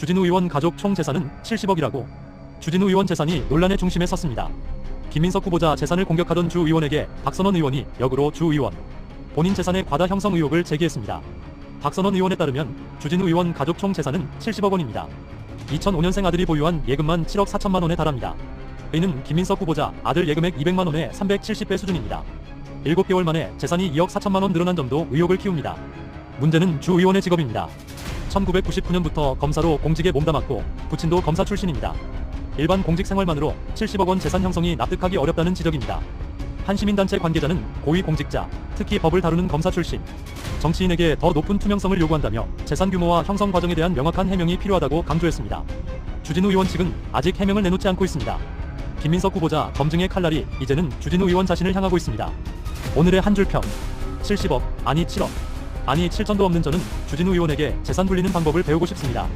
주진우 의원 가족 총 재산은 70억이라고 주진우 의원 재산이 논란의 중심에 섰습니다. 김민석 후보자 재산을 공격하던 주 의원에게 박선원 의원이 역으로 주 의원 본인 재산의 과다 형성 의혹을 제기했습니다. 박선원 의원에 따르면 주진우 의원 가족 총 재산은 70억 원입니다. 2005년생 아들이 보유한 예금만 7억 4천만 원에 달합니다. 이는 김민석 후보자 아들 예금액 200만 원의 370배 수준입니다. 7개월 만에 재산이 2억 4천만 원 늘어난 점도 의혹을 키웁니다. 문제는 주 의원의 직업입니다. 1999년부터 검사로 공직에 몸담았고 부친도 검사 출신입니다. 일반 공직 생활만으로 70억 원 재산 형성이 납득하기 어렵다는 지적입니다. 한 시민단체 관계자는 고위 공직자, 특히 법을 다루는 검사 출신, 정치인에게 더 높은 투명성을 요구한다며 재산 규모와 형성 과정에 대한 명확한 해명이 필요하다고 강조했습니다. 주진우 의원 측은 아직 해명을 내놓지 않고 있습니다. 김민석 후보자 검증의 칼날이 이제는 주진우 의원 자신을 향하고 있습니다. 오늘의 한 줄 평. 70억, 아니 7억. 아니 7천도 없는 저는 주진우 의원에게 재산 불리는 방법을 배우고 싶습니다.